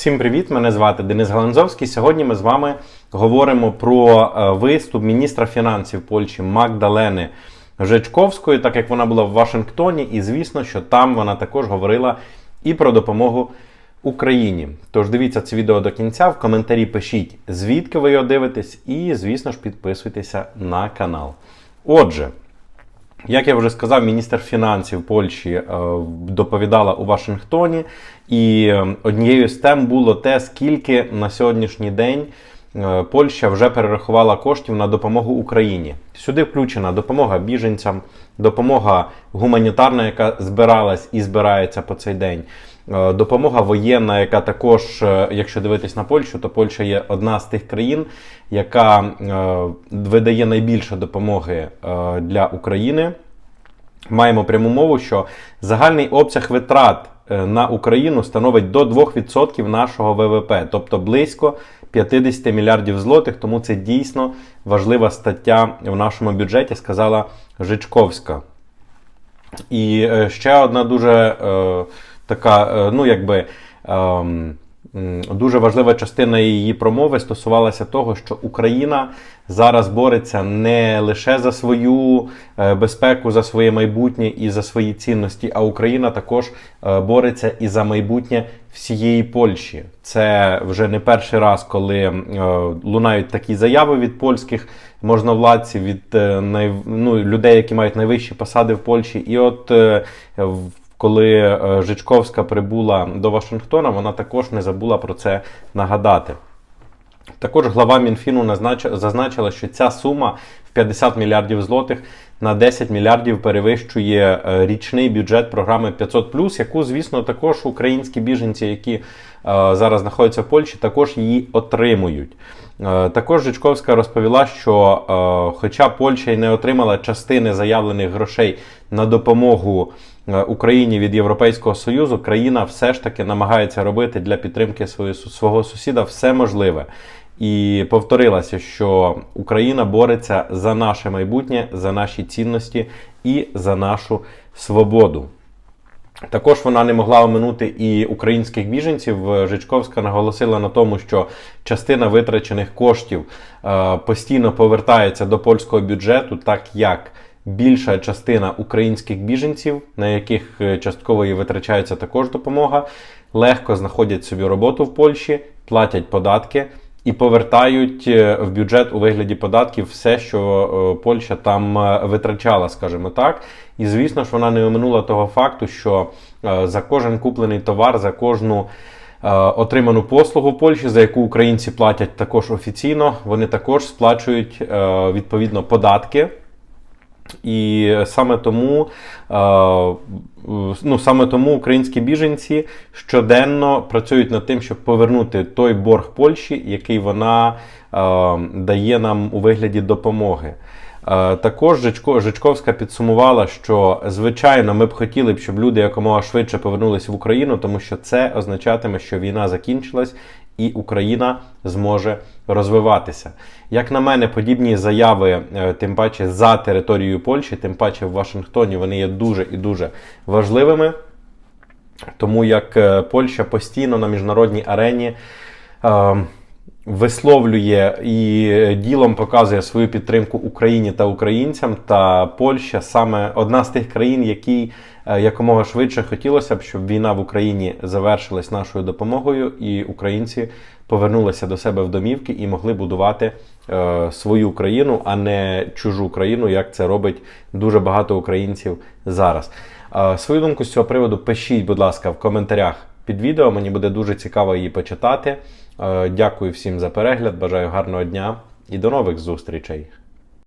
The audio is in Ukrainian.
Всім привіт! Мене звати Денис Галанзовський. Сьогодні ми з вами говоримо про е, виступ міністра фінансів Польщі Магдалени Жечковської, так як вона була в Вашингтоні, і звісно, що там вона також говорила і про допомогу Україні. Тож дивіться це відео до кінця. В коментарі пишіть, звідки ви його дивитесь, і, звісно ж, підписуйтеся на канал. Отже. Як я вже сказав, міністр фінансів Польщі е, доповідала у Вашингтоні, і е, однією з тем було те, скільки на сьогоднішній день е, Польща вже перерахувала коштів на допомогу Україні. Сюди включена допомога біженцям, допомога гуманітарна, яка збиралась і збирається по цей день. Е, Допомога воєнна, яка також, е, якщо дивитись на Польщу, то Польща є одна з тих країн, яка е, видає найбільше допомоги для України. Маємо пряму мову, що загальний обсяг витрат на Україну становить до 2% нашого ВВП, тобто близько 50 мільярдів злотих. Тому це дійсно важлива стаття в нашому бюджеті, сказала Жичковська. І ще одна дуже така, е, ну якби. ем, Дуже важлива частина її промови стосувалася того, що Україна зараз бореться не лише за свою е, безпеку, за своє майбутнє і за свої цінності, а Україна також е, бореться і за майбутнє всієї Польщі. Це вже не перший раз, коли лунають такі заяви від польських можновладців, від ну, людей, які мають найвищі посади в Польщі. І от в- коли е, Жичковська прибула до Вашингтона, вона також не забула про це нагадати. Також глава Мінфіну зазначила, що ця сума в 50 мільярдів злотих на 10 мільярдів перевищує е, річний бюджет програми 500+, яку, звісно, також українські біженці, які е, зараз знаходяться в Польщі, також її отримують. Е, Також Жичковська розповіла, що хоча Польща й не отримала частини заявлених грошей на допомогу Україні від Європейського Союзу, країна все ж таки намагається робити для підтримки свого сусіда все можливе. І повторилася, що Україна бореться за наше майбутнє, за наші цінності і за нашу свободу. Також вона не могла оминути і українських біженців. Жичковська наголосила на тому, що частина витрачених коштів е, постійно повертається до польського бюджету, так як більша частина українських біженців, на яких е, частково і витрачається також допомога, легко знаходять собі роботу в Польщі, платять податки. І повертають е, в бюджет у вигляді податків все, що е, Польща там е, витрачала, скажімо так. І звісно ж, вона не оминула того факту, що за кожен куплений товар, за кожну отриману послугу Польщі, за яку українці платять також офіційно, вони також сплачують відповідно податки. І саме тому, е, ну, саме тому українські біженці щоденно працюють над тим, щоб повернути той борг Польщі, який вона е, дає нам у вигляді допомоги. Е, Також Жичко- Жичковська підсумувала, що звичайно ми б хотіли б, щоб люди якомога швидше повернулися в Україну, тому що це означатиме, що війна закінчилась і Україна зможе розвиватися. Як на мене, подібні заяви, е, тим паче за територією Польщі, тим паче в Вашингтоні, вони є дуже і дуже важливими. Тому як е, Польща постійно на міжнародній арені е, висловлює і ділом показує свою підтримку Україні та українцям, та Польща саме одна з тих країн, якій е, якомога швидше хотілося б, щоб війна в Україні завершилась нашою допомогою, і українці повернулися до себе в домівки і могли будувати е, свою країну, а не чужу країну, як це робить дуже багато українців зараз. Е, Свою думку з цього приводу пишіть, будь ласка, в коментарях під відео. Мені буде дуже цікаво її почитати. Е, Дякую всім за перегляд, бажаю гарного дня і до нових зустрічей.